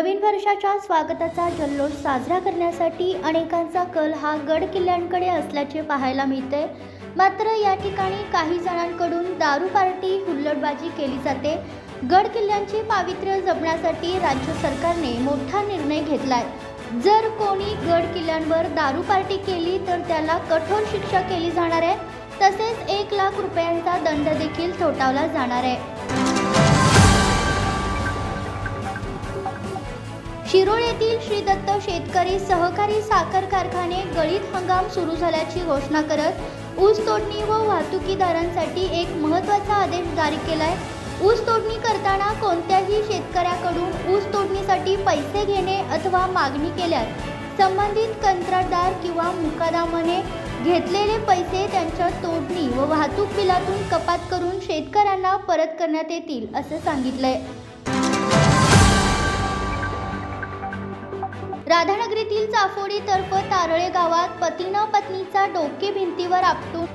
नवीन वर्षाच्या स्वागताचा जल्लोष साजरा करण्यासाठी अनेकांचा कल हा गड किल्ल्यांकडे असल्याचे पाहायला मिळते. मात्र या ठिकाणी काही जणांकडून दारू पार्टी हुल्लडबाजी केली जाते. गड किल्ल्यांचे पावित्र्य जपण्यासाठी राज्य सरकारने मोठा निर्णय घेतलाय. जर कोणी गड किल्ल्यांवर दारू पार्टी केली तर त्याला कठोर शिक्षा केली जाणार आहे. तसेच एक लाख रुपयांचा दंड देखील ठोठावला जाणार आहे. शिरोळ येथील श्री दत्त शेतकरी सहकारी साखर कारखाने गळीत हंगाम सुरू झाल्याची घोषणा करत ऊस तोडणी व वाहतुकीदारांसाठी एक महत्त्वाचा आदेश जारी केलाय. ऊस तोडणी करताना कोणत्याही शेतकऱ्याकडून ऊस तोडणीसाठी पैसे घेणे अथवा मागणी केल्यास संबंधित कंत्राटदार किंवा मुकादामाने घेतलेले पैसे त्यांच्या तोडणी व वाहतूक बिलातून कपात करून शेतकऱ्यांना परत करण्यात येतील असं सांगितलंय. राधानगरीतील चाफोडी तर्फ तारळे गावात पतीनं पत्नीचा डोके भिंतीवर आपटून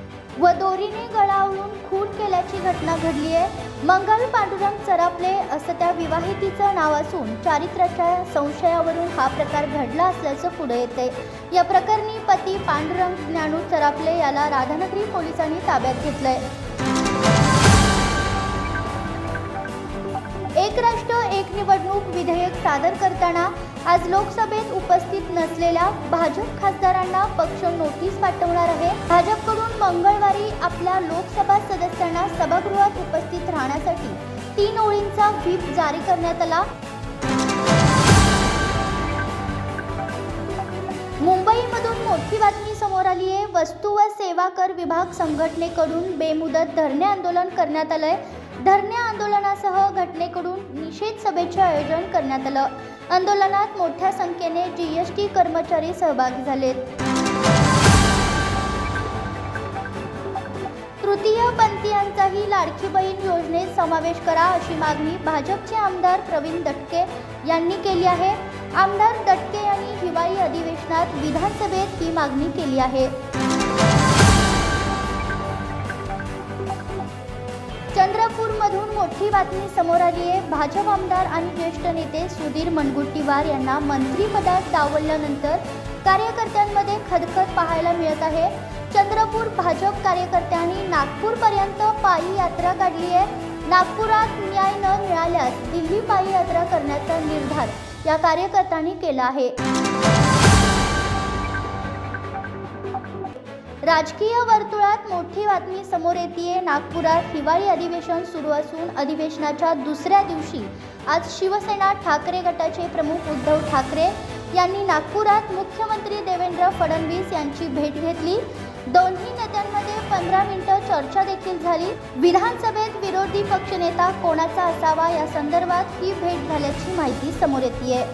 व दोरीने गळावळून खून केल्याची घटना घडली आहे. मंगल पांडुरंग चरापले असं त्या विवाहितीचं नाव असून चारित्र्याच्या संशयावरून हा प्रकार घडला असल्याचं पुढे येते. या प्रकरणी पती पांडुरंग ज्ञानू चरापले याला राधानगरी पोलिसांनी ताब्यात घेतलंय. एक राष्ट्र एक निवडणूक विधेयक सादर करताना आज लोकसभेत उपस्थित नसलेल्या भाजप खासदारांना पक्ष नोटीस पाठवणार आहे. भाजपकडून मंगळवारी आपल्या लोकसभा सदस्यांना सभागृहात उपस्थित राहण्यासाठी तीन ओळींचा व्हीप जारी करण्यात आला. मुंबईमधून मोठी बातमी समोर आली आहे वस्तू व सेवा कर विभाग संघटनेकडून बेमुदत धरणे आंदोलन करण्यात आलं आहे धरणे आंदोलनासह घटनेकडून निषेध सभेचे आयोजन करण्यात आलं. आंदोलनात मोठ्या संख्येने जी एश टी कर्मचारी सहभागी झालेत. तृतीय पंथीयांचाही लाडकी बहीण योजनेत समावेश करा अशी मागणी भाजपचे आमदार प्रवीण दटके यांनी केली आहे. आमदार दटके यांनी हिवाळी अधिवेशनात विधानसभेत ही मागणी केली आहे. चंद्रपूरमधून मोठी बातमी समोर आली आहे. भाजप आमदार आणि ज्येष्ठ नेते सुधीर मनगुट्टीवार यांना मंत्रिपदात डावलल्यानंतर कार्यकर्त्यांमध्ये खदखद पाहायला मिळत आहे. चंद्रपूर भाजप कार्यकर्त्यांनी नागपूरपर्यंत पायी यात्रा काढली आहे. नागपुरात न्याय न मिळाल्यास दिल्ली पायी यात्रा करण्याचा निर्धार या कार्यकर्त्यांनी केला आहे. राजकीय वर्तुळात मोठी बातमी समोर येते नागपुरात हिवाळी अधिवेशन सुरू असून अधिवेशनाच्या दुसऱ्या दिवशी आज शिवसेना ठाकरे गटाचे प्रमुख उद्धव ठाकरे यांनी नागपुरात मुख्यमंत्री देवेंद्र फडणवीस यांची भेट घेतली. दोन्ही नेत्यांमध्ये पंधरा मिनिटं चर्चा देखील झाली. विधानसभेत विरोधी पक्षनेता कोणाचा असावा या संदर्भात ही भेट झाल्याची माहिती समोर येते